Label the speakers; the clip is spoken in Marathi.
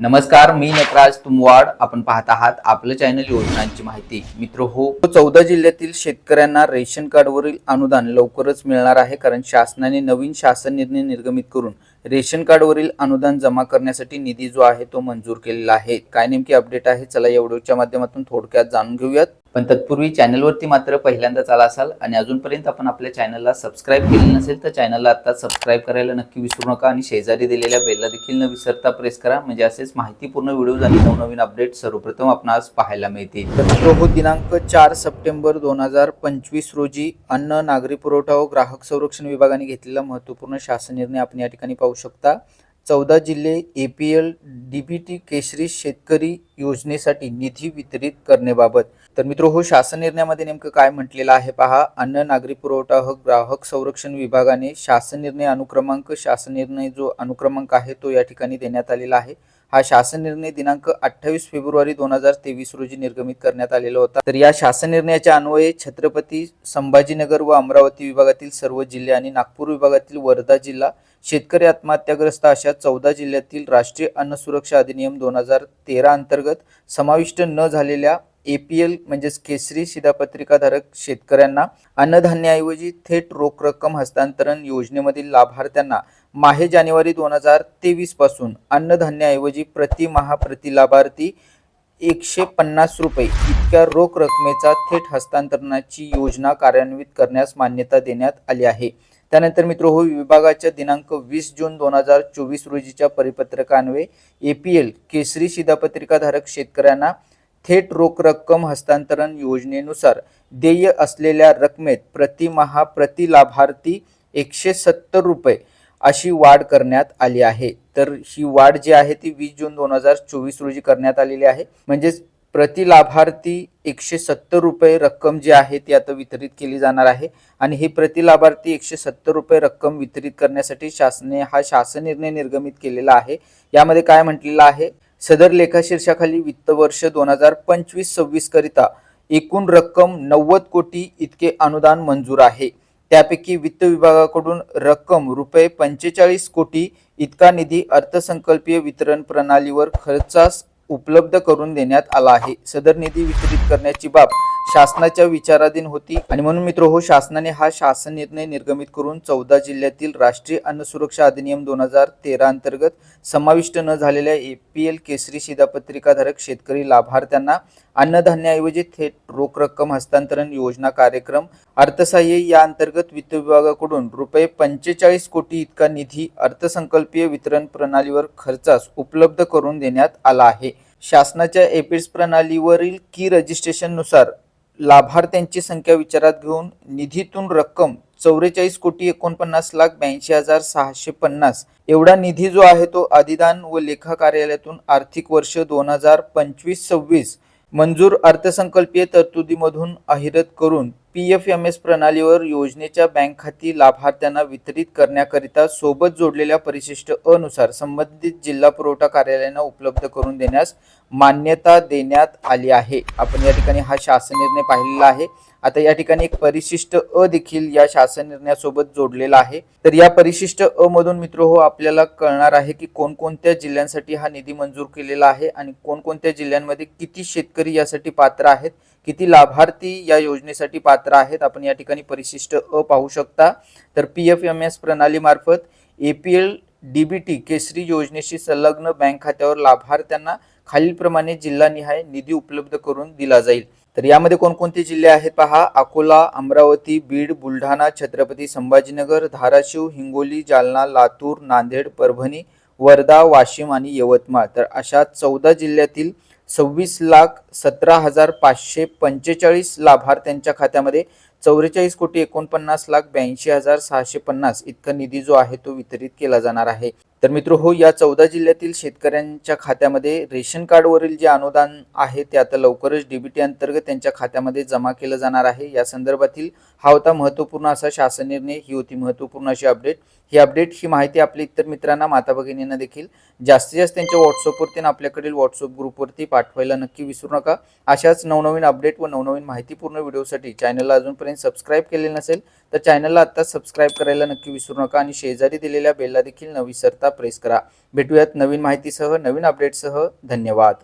Speaker 1: नमस्कार मी नटराज तुमवाड. आपण पाहत आहात आपलं चॅनल योजनांची माहिती. मित्र हो चौदा जिल्ह्यातील शेतकऱ्यांना रेशन कार्डवरील अनुदान लवकरच मिळणार आहे कारण शासनाने नवीन शासन निर्णय निर्गमित करून रेशन कार्डवरील अनुदान जमा करण्यासाठी निधी जो आहे तो मंजूर केलेला आहे. काय नेमकी अपडेट आहे? चला या व्हिडिओच्या माध्यमातून थोडक्यात जाणून घेऊयात. पण तत्पूर्वी चॅनलवरती मात्र पहिल्यांदाच आला असाल आणि अजूनपर्यंत आपण आपल्या चॅनलला सबस्क्राईब केले नसेल तर चॅनलला आता सबस्क्राईब करायला नक्की विसरू नका आणि शेजारी दिलेल्या बेलला देखील न विसरता प्रेस करा. म्हणजे असेच माहितीपूर्ण व्हिडिओज आणि नवनवीन अपडेट सर्वप्रथम आपणास पाहायला मिळतील. तर हो दिनांक चार सप्टेंबर दोन हजार पंचवीस रोजी अन्न नागरी पुरवठा व ग्राहक संरक्षण विभागाने घेतलेला महत्त्वपूर्ण शासन निर्णय आपण या ठिकाणी पाहू शकता. चौदा जिल्हे A P L D B T केशरी शेतकरी योजनेसाठी निधी वितरित करण्याबाबत. तर मित्र हो शासन निर्णयामध्ये नेमकं काय म्हटलेलं आहे पहा. अन्न नागरी पुरवठा हक ग्राहक संरक्षण विभागाने शासन निर्णय अनुक्रमांक शासन निर्णय जो अनुक्रमांक आहे तो या ठिकाणी देण्यात आलेला आहे. हा शासन निर्णय दिनांक अठ्ठावीस फेब्रुवारी दोन हजार तेवीस रोजी निर्गमित करण्यात आलेला होता. तर या शासन निर्णयाच्या अन्वये छत्रपती संभाजीनगर व अमरावती विभागातील सर्व जिल्हे आणि नागपूर विभागातील वर्धा जिल्हा शेतकरी आत्महत्याग्रस्त अशा चौदा जिल्ह्यातील राष्ट्रीय अन्न सुरक्षा अधिनियम दोन हजार तेरा अंतर्गत समाविष्ट न झालेल्या ए पी एल म्हणजेच केसरी शिधापत्रिकाधारक शेतकऱ्यांना अन्नधान्याऐवजी थेट रोख रक्कम हस्तांतरण योजनेमधील लाभार्थ्यांना माहे जानेवारी दोन हजार तेवीसपासून अन्नधान्याऐवजी प्रति महा प्रति लाभार्थी एकशे पन्नास रुपये इतक्या रोख रकमेचा थेट हस्तांतरणाची योजना कार्यान्वित करण्यास मान्यता देण्यात आली आहे. त्यानंतर मित्र हो विभागाच्या दिनांक वीस जून दोन हजार चोवीस रोजीच्या परिपत्रकान्वये ए पी एल केसरी शिधापत्रिकाधारक शेतकऱ्यांना थेट रोख रक्कम हस्तांतरण योजनेनुसार देय असलेल्या रकमेत प्रतिमहा प्रति लाभार्थी एकशे सत्तर रुपये अशी वाढ करण्यात आली आहे. तर ही वाढ जी आहे ती वीस जून दोन हजार चोवीस रोजी करण्यात आलेली आहे. म्हणजेच प्रति लाभार्थी एकशे सत्तर रुपये रक्कम जी आहे ती आता वितरित केली जाणार आहे. आणि ही प्रति लाभार्थी एकशे सत्तर रुपये रक्कम वितरित करण्यासाठी शासने हा शासन निर्णय निर्गमित केलेला आहे. यामध्ये काय म्हटलेलं आहे? सदर लेखा शीर्षाखाली वित्त वर्ष दोन हजार पंचवीस सव्वीस करिता एकूण रक्कम नव्वद कोटी इतके अनुदान मंजूर आहे. त्यापैकी वित्त विभागाकडून रक्कम रुपये पंचेचाळीस कोटी इतका निधी अर्थसंकल्पीय वितरण प्रणालीवर खर्चास उपलब्ध करून देण्यात आला आहे. सदर निधी वितरित करण्याची बाब शासनाच्या विचाराधीन होती. आणि म्हणून मित्र हो शासनाने हा शासन निर्णय निर्गमित करून चौदा जिल्ह्यातील राष्ट्रीय अन्न सुरक्षा अधिनियम दोन हजार तेरा अंतर्गत समाविष्ट न झालेल्या ए पी एल केसरी शिधापत्रिकाधारक शेतकरी लाभार्थ्यांना अन्नधान्याऐवजी थेट रोख रक्कम हस्तांतरण योजना कार्यक्रम अर्थसहाय्य या अंतर्गत वित्त विभागाकडून रुपये पंचेचाळीस कोटी इतका निधी अर्थसंकल्पीय वितरण प्रणालीवर खर्चास उपलब्ध करून देण्यात आला आहे. शासनाच्या एपिड्स प्रणालीवरील की रजिस्ट्रेशननुसार लाभार्थ्यांची संख्या विचारात घेऊन निधीतून रक्कम चौवेचाळीस कोटी एकोणपन्नास लाख ब्याऐंशी हजार सहाशे पन्नास. एवढा निधी जो आहे तो अधिदान व लेखा कार्यालयातून आर्थिक वर्ष दोन हजार पंचवीस सव्वीस. मंजूर अर्थसंकल्पीय तरतुदीमधून अहिरत करून पी एफ एम एस प्रणालीवर योजनेच्या बँक खाती लाभार्थ्यांना वितरित करण्याकरिता सोबत जोडलेल्या परिशिष्ट अनुसार संबंधित जिल्हा पुरवठा कार्यालयांना उपलब्ध करून देण्यास मान्यता देण्यात आली आहे. आपण या ठिकाणी हा शासन निर्णय पाहिलेला आहे. आता या ठिकाणी एक परिशिष्ट अ देखील या शासन निर्णयासोबत जोडलेला आहे. तर या परिशिष्ट अ मधून मित्र हो आपल्याला कळणार आहे की कोणकोणत्या जिल्ह्यांसाठी हा निधी मंजूर केलेला आहे आणि कोणकोणत्या जिल्ह्यांमध्ये किती शेतकरी यासाठी पात्र आहेत किती लाभार्थी या योजनेसाठी पात्र आहेत आपण या ठिकाणी परिशिष्ट अ पाहू शकता. तर पी एफ एम एस प्रणालीमार्फत A P L D B T केसरी योजनेशी संलग्न बँक खात्यावर लाभार्थ्यांना खालीलप्रमाणे जिल्हानिहाय निधी उपलब्ध करून दिला जाईल. तर यामध्ये कोणकोणते जिल्हे आहेत पहा? अकोला अमरावती बीड बुलढाणा छत्रपती संभाजीनगर धाराशिव हिंगोली जालना लातूर नांदेड परभणी वर्धा वाशिम आणि यवतमाळ. तर अशा चौदा जिल्ह्यातील सव्वीस लाख सतरा हजार पाचशे पंचेचाळीस लाभार्थ्यांच्या खात्यामध्ये चौवेचाळीस कोटी एकोणपन्नास लाख ब्याऐंशी हजार सहाशे पन्नास इतका निधी जो आहे तो वितरित केला जाणार आहे. तर मित्र हो या चौदा जिल्ह्यातील शेतकऱ्यांच्या खात्यामध्ये रेशन कार्डवरील जे अनुदान आहे ते आता लवकरच डीबीटी अंतर्गत त्यांच्या खात्यामध्ये जमा केलं जाणार आहे. या संदर्भातील हा होता महत्त्वपूर्ण असा शासन निर्णय ही होती महत्त्वपूर्ण अशी अपडेट. ही अपडेट ही माहिती आपल्या इतर मित्रांना माता भगिनींना देखील जास्तीत जास्त त्यांच्या व्हॉट्सअपवरती आपल्याकडील व्हॉट्सअप ग्रुपवरती पाठवायला नक्की विसरू नका. अशाच नवनवीन अपडेट व नवनवीन माहितीपूर्ण व्हिडिओसाठी चॅनलला अजूनपर्यंत सबस्क्राईब केलेलं नसेल तर चॅनलला आत्ताच सबस्क्राईब करायला नक्की विसरू नका आणि शेजारी दिलेल्या बेलला देखील न विसरता प्रेस करा. भेटूयात नवीन माहितीसह नवीन अपडेटसह धन्यवाद.